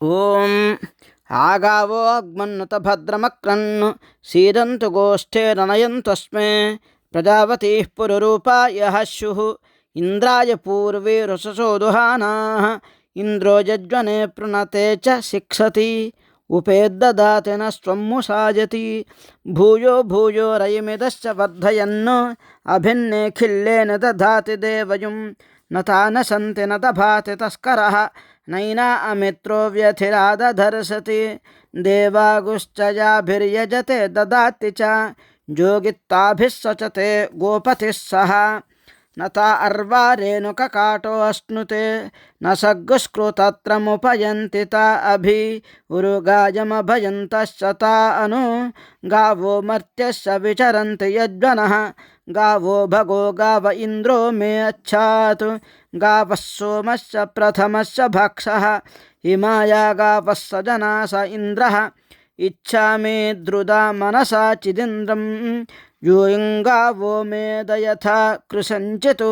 ఓం ఆగావో అగ్మన్నుత భద్రమక్రన్ను సీదంతు గోష్ఠేరనయంతస్మే ప్రజావతీ పురూపాయ స్యుః ఇంద్రాయ పూర్వే రుషసోదుహానా ఇంద్రో యజ్వనే పృణతే చ శిక్షతి ఉపేద్దదాతిన స్వమ్ముసాజతి భూయో భూయో రయమిదశ్చ వర్ధయన్ను అభిన్నే ఖిల్లేన దధాతి దేవయుం నతాన సంతి నత భాతి తస్కర नैना अमित्रो व्यथिरादधर्षति देवागुश्चयाभिर्यजते ददाति च। गोपति सचते गोपतिः सह। न ता अर्वा रेणुककाटो अश्नुते, न सग्गुस्कृतत्रमुपयन्ति ता अभि। उरुगायमभयन्तश्च ता अनु, गावो मर्त्यश्च विचरन्ति यद्वनः। गावो भगो गाव इन्द्रो मे अच्छात्। गावः सोमश्च प्रथमश्च भक्षः। हिमाया गावः स जना स इन्द्रः। ఇచ్చామి ద్రుదా మనసా చిదింద్రం యూయింగావో మేధయథ కృశంచిత్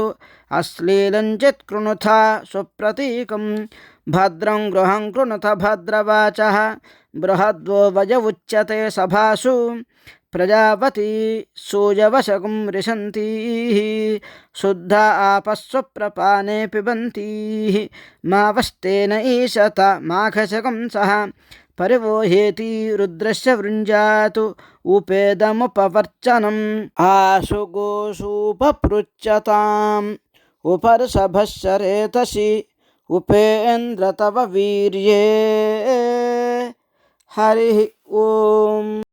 అశ్లీలంచిత్ కృణుథ సుప్రతీకం భద్రం గృహం కృణుత భద్రవాచ బృహద్వో వయ ఉచ్యతే సభాసు ప్రజావతి సూయవశకం రిషంతీ శుద్ధ ఆపస్వప్రపానే పిబంతీ మావస్తేన ఈశత మాఘశకం సహ పరివోహేతి రుద్రస్య వృంజాతు ఉపేదముపవర్చనం ఆశుగోషూపృచ్చతాం ఉపర్షభశరేతసి ఉపేంద్ర తవ వీర్యే. హరి ఓం.